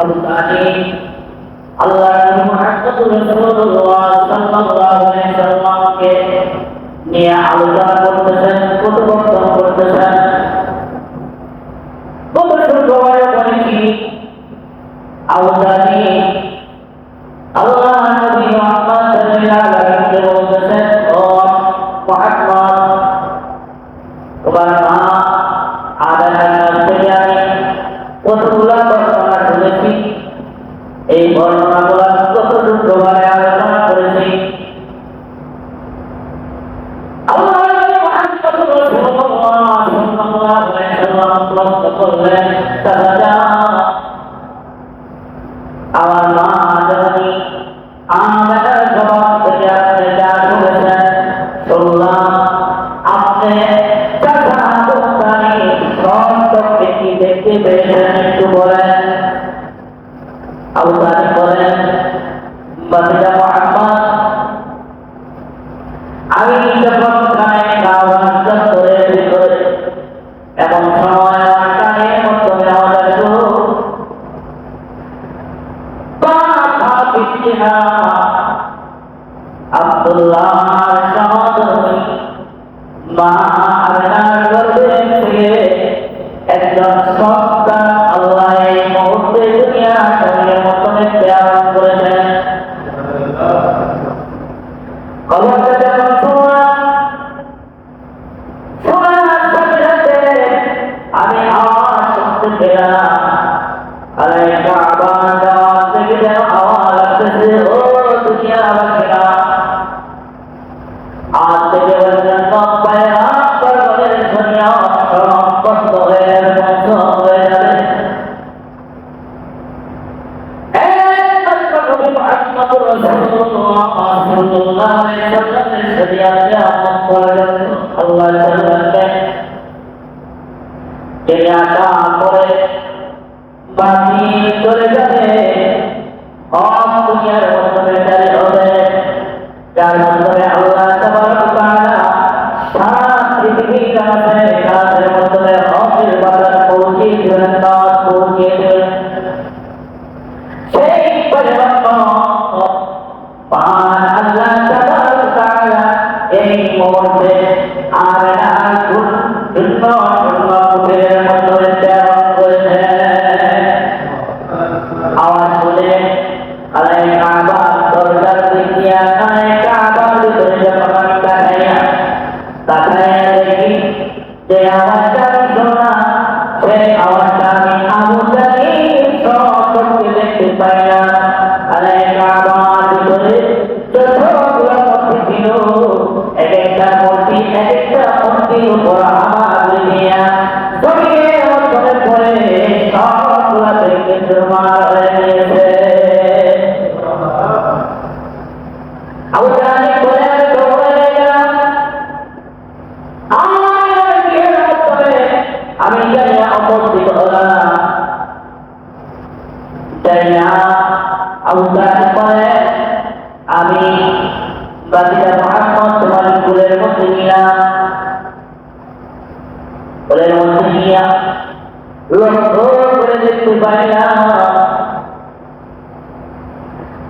الثاني আল্লাহর মুহাম্মদ আলোচনা করতেছেন কথোপকথন কত শুক্রবারে করে কি আউদানি আল্লাহ মা আদা কতগুলো की देखते बेशरम तुम्हारा अवतार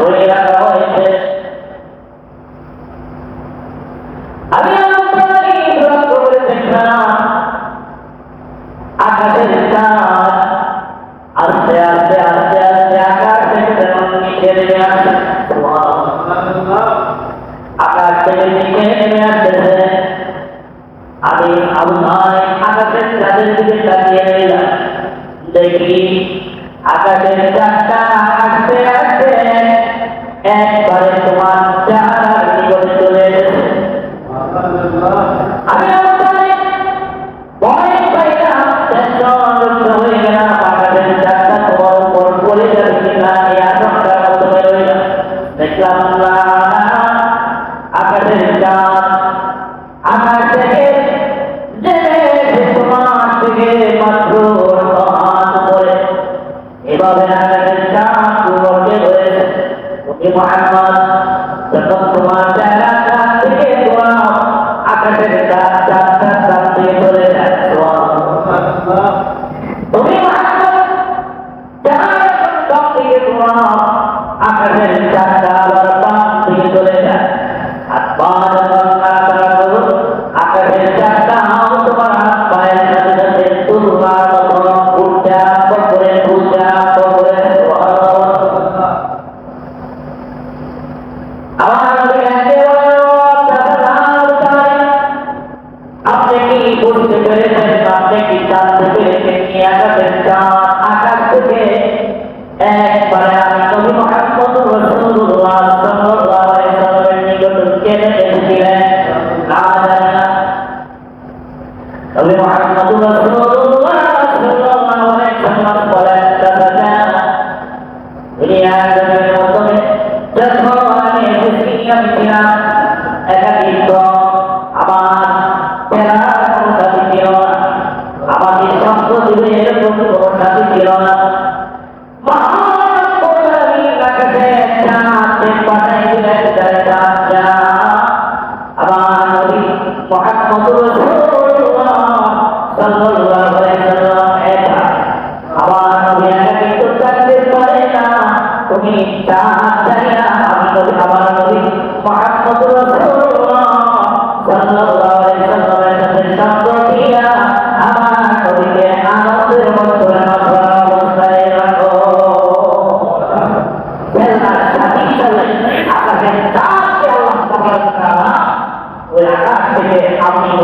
ধরে রাখা হয়েছে আমি আপনাকে ইন্দ্রাস করে দেখলাম আকাশের চাঁদ আস্তে আস্তে আস্তে আস্তে আকাশ থেকে নিচে নেমে আসে আসতে আসতে একবারে তোমার চার নবী মোহাম্মদ রাসূলুল্লাহ সাল্লাল্লাহু আলাইহি সাল্লাম বলেন দাদা দুনিয়া জমির মধ্যে যখন আমি এসেছি আমি ছিলাম একাকিত্ব আমার ফেরার কোনো সাথী ছিল না আমাকে শব্দ দিলে এরকম কোনো সাথী ছিল না মহান সাল্লাল্লাহু আলাইহি সাল্লাম একা আমার নবী একাকিত্ব থাকতে পারে না তুমি চাঁদ চাই না আমি তাআলা ওই আকাশ থেকে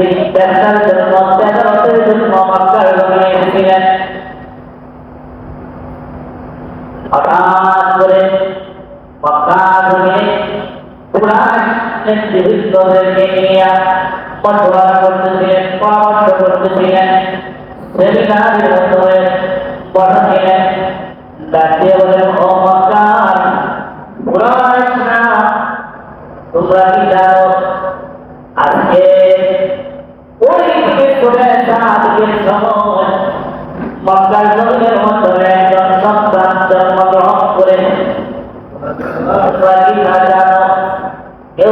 তিনি ব্যবসার জন্য তেজারতের জন্য মক্কার জমিনে এসেছিলেন হঠাৎ করে মক্কার জমিনে পুরান নেতৃবৃন্দদেরকে নিয়ে পটুয়া করতেছিলেন পরামর্শ করতেছিলেন সেমিনারের মাধ্যমে পড়াছিলেন ডাকিয়ে বলেন মক্কার জমিনের মাধ্যমে একজন সন্তান জন্মগ্রহণ করে। তোমরা কি না জানো? কেউ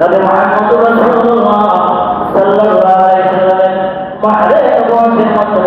نبي محمد رسول الله صلى الله عليه وسلم وعليه قوة المطلب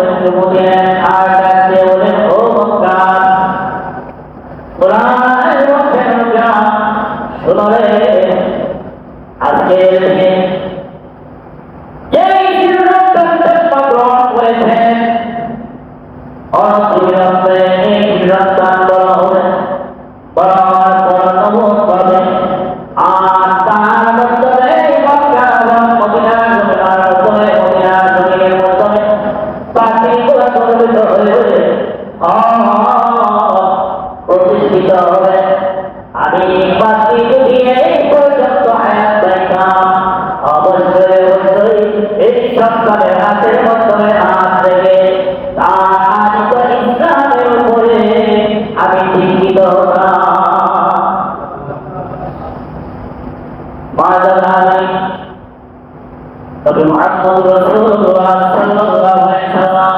محمد رسول الله صلى الله عليه وسلم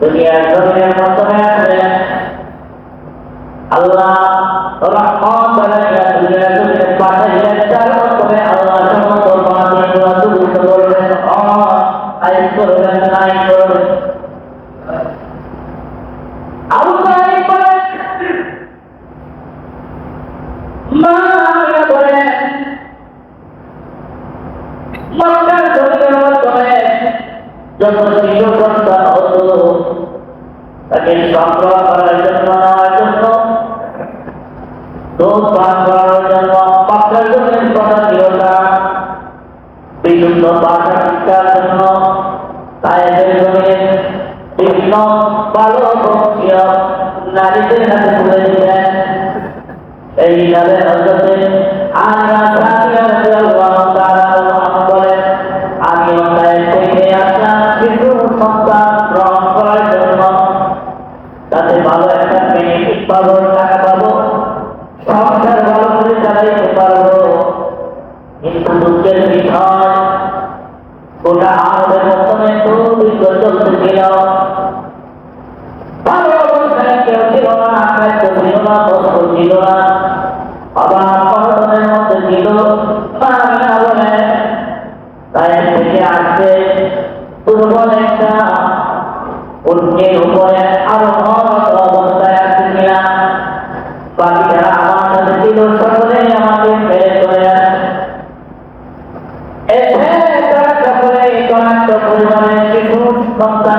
دنیا دنیا مطمئن নিরবতা হতো তাকে সংগ্রহ করার জন্য নেওয়ার জন্য দোষ পান করার জন্য পাত্রজনের পদাধীনতা বিলুপ্ত নারীদের হাতে তুলে দিলেন। এই নারী আর দুধের বিষয় ওটা আমাদের প্রথমে তো দীর্ঘ চলতে ছিল ছিল না আকাশ ছিল না ছিল না। আবার অনটনের মধ্যে ছিল। তাই থেকে আসছে। একটা অন্যের উপরে লবণাক্ত পরিমাণে কিছু সন্তান